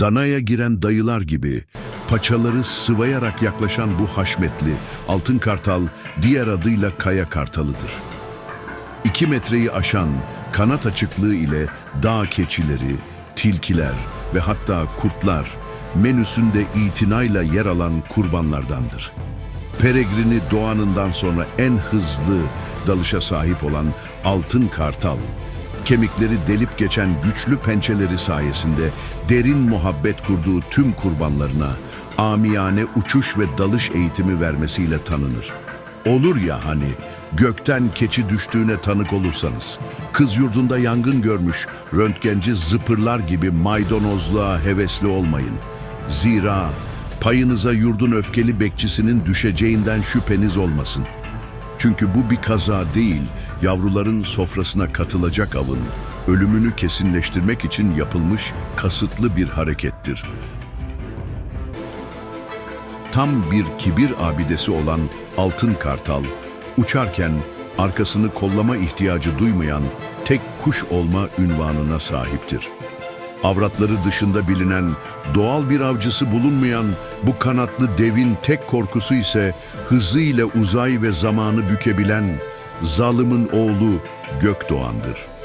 Danaya giren dayılar gibi paçaları sıvayarak yaklaşan bu haşmetli altın kartal diğer adıyla kaya kartalıdır. 2 metreyi aşan kanat açıklığı ile dağ keçileri, tilkiler ve hatta kurtlar menüsünde itinayla yer alan kurbanlardandır. Peregrini doğanından sonra en hızlı dalışa sahip olan altın kartal, kemikleri delip geçen güçlü pençeleri sayesinde derin muhabbet kurduğu tüm kurbanlarına amiyane uçuş ve dalış eğitimi vermesiyle tanınır. Olur ya hani gökten keçi düştüğüne tanık olursanız, kız yurdunda yangın görmüş röntgenci zıpırlar gibi maydanozluğa hevesli olmayın. Zira payınıza yurdun öfkeli bekçisinin düşeceğinden şüpheniz olmasın. Çünkü bu bir kaza değil, yavruların sofrasına katılacak avın, ölümünü kesinleştirmek için yapılmış kasıtlı bir harekettir. Tam bir kibir abidesi olan altın kartal, uçarken arkasını kollama ihtiyacı duymayan tek kuş olma ünvanına sahiptir. Avratları dışında bilinen, doğal bir avcısı bulunmayan bu kanatlı devin tek korkusu ise hızıyla uzay ve zamanı bükebilen zalimin oğlu Gökdoğan'dır.